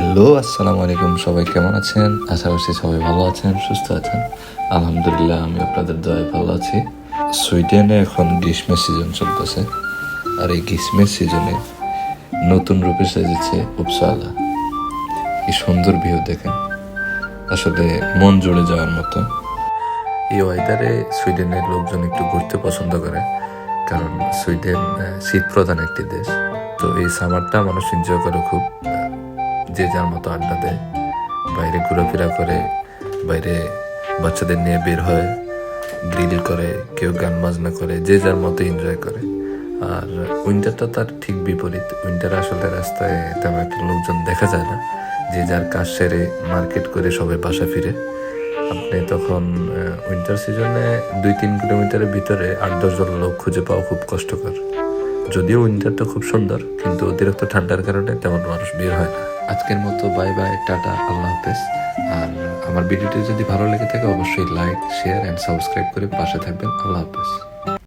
Hello, আসসালামু আলাইকুম। সবাই কেমন আছেন? আশা করছি সবাই ভালো আছেন, সুস্থ আছেন। আলহামদুলিল্লাহ আমি আপনাদের দয়ায় ভালো আছি। সুইডেনে এখন গ্রীষ্মের সিজন চলতেছে। আর এই গ্রীষ্মের সিজনে নতুন রূপে সেজেছে উপসালা। এই সুন্দর ভিউ দেখেন। আসলে মন জুড়ে যাওয়ার মতো। এই ওয়েদারে সুইডেনের লোকজন একটু ঘুরতে পছন্দ করে। কারণ সুইডেন শীত প্রধান একটি দেশ। তো এই সামারটা মানুষ এনজয় করে খুব। যে যার মতো আড্ডা দেয়। বাইরে ঘোরাফেরা করে, বাইরে বাচ্চাদের নিয়ে বের হয় গ্রিল করে, কেউ গান বাজনা করে, যে যার মতো এনজয় করে। আর উইন্টারটা তার ঠিক বিপরীত। উইন্টার আসলে রাস্তায় তেমন একটা লোকজন দেখা যায় না। যে যার কাজ সেরে মার্কেট করে সবাই বাসা ফিরে। আপনি তখন উইন্টার সিজনে দুই তিন কিলোমিটারের ভিতরে আট দশজন লোক খুঁজে পাওয়া খুব কষ্টকর। যদিও উইন্টারটা খুব সুন্দর, কিন্তু অতিরিক্ত ঠান্ডার কারণে তেমন মানুষ বের হয় না। আজকের মতো বাই বাই টাটা, আল্লাহ হাফেজ। আর আমার ভিডিওটি যদি ভালো লেগে থাকে, অবশ্যই লাইক শেয়ার অ্যান্ড সাবস্ক্রাইব করে পাশে থাকবেন। আল্লাহ হাফেজ।